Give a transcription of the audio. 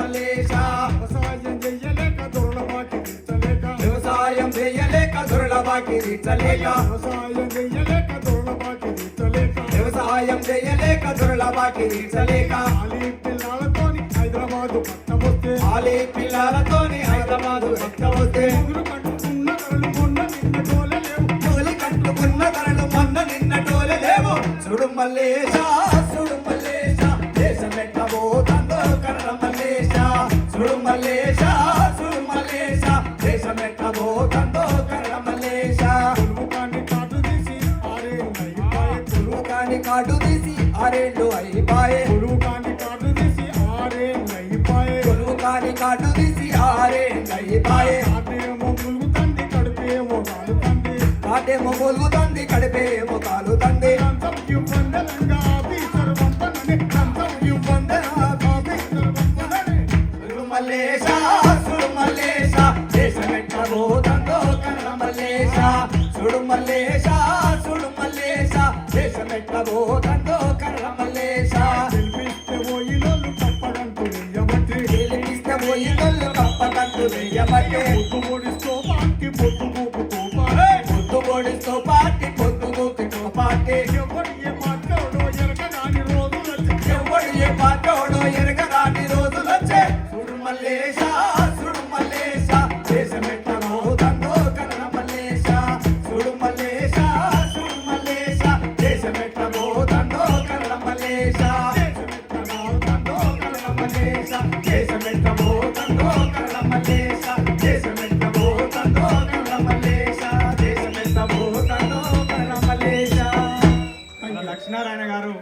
మల్లేశ వ్యవసాయం చెయ్యలేక దొరలబాకి తీర్చలేక. వ్యవసాయం చేయలేక దుర్లభాకి తీర్చలేక. వ్యవసాయం చెయ్యలేక దొరలబాకి తీర్చలేక. వ్యవసాయం చేయలేక దుర్లభాకి తీర్చలేక. ఖాళీ పిల్లలతోని హైదరాబాదు పట్టమొస్తే ఆలే పిల్లలతోని హైదరాబాదు వస్తే. ఎదురు కట్టుకున్న కాని కాటు తీసి ఆరేళ్ళు అయిపాయే పొలువు కాని కాటు తీసి ఆరేళ్ళు అయిపోయే సులువు కాని కాటు తీసి ఆరేళ్ళు అయిపాయే కాటేమో ములుగుతంది కడిపేమో కాలుతంది కాటేమో మొలుగుతంది కడిపేమో మల్లేశ సుడు మల్లేశ సుడు మల్లేశ సుడు మల్లేశ దేశమెట్లవో దండో కర్రమల్లేశ గెలిపిస్తే పోయి నల్లు తప్పదంటూ నెయ్యబట్టి గెలిపిస్తే పోయి నల్లు తప్పదంటూ నెయ్యబట్టి. పొద్దు పొడిస్తూ పాటి పొద్దు కూపుతూ పొద్దు పొద్దు కూపుతూ పాటి. ఎవడు ఏ పాటోడో ఎరగరాని రోజులు ఎవడు ఏ పాటోడో ఎరగరాని రోజులు వచ్చే చూడు మల్లేశా లక్ష్మీనారాయణ గారు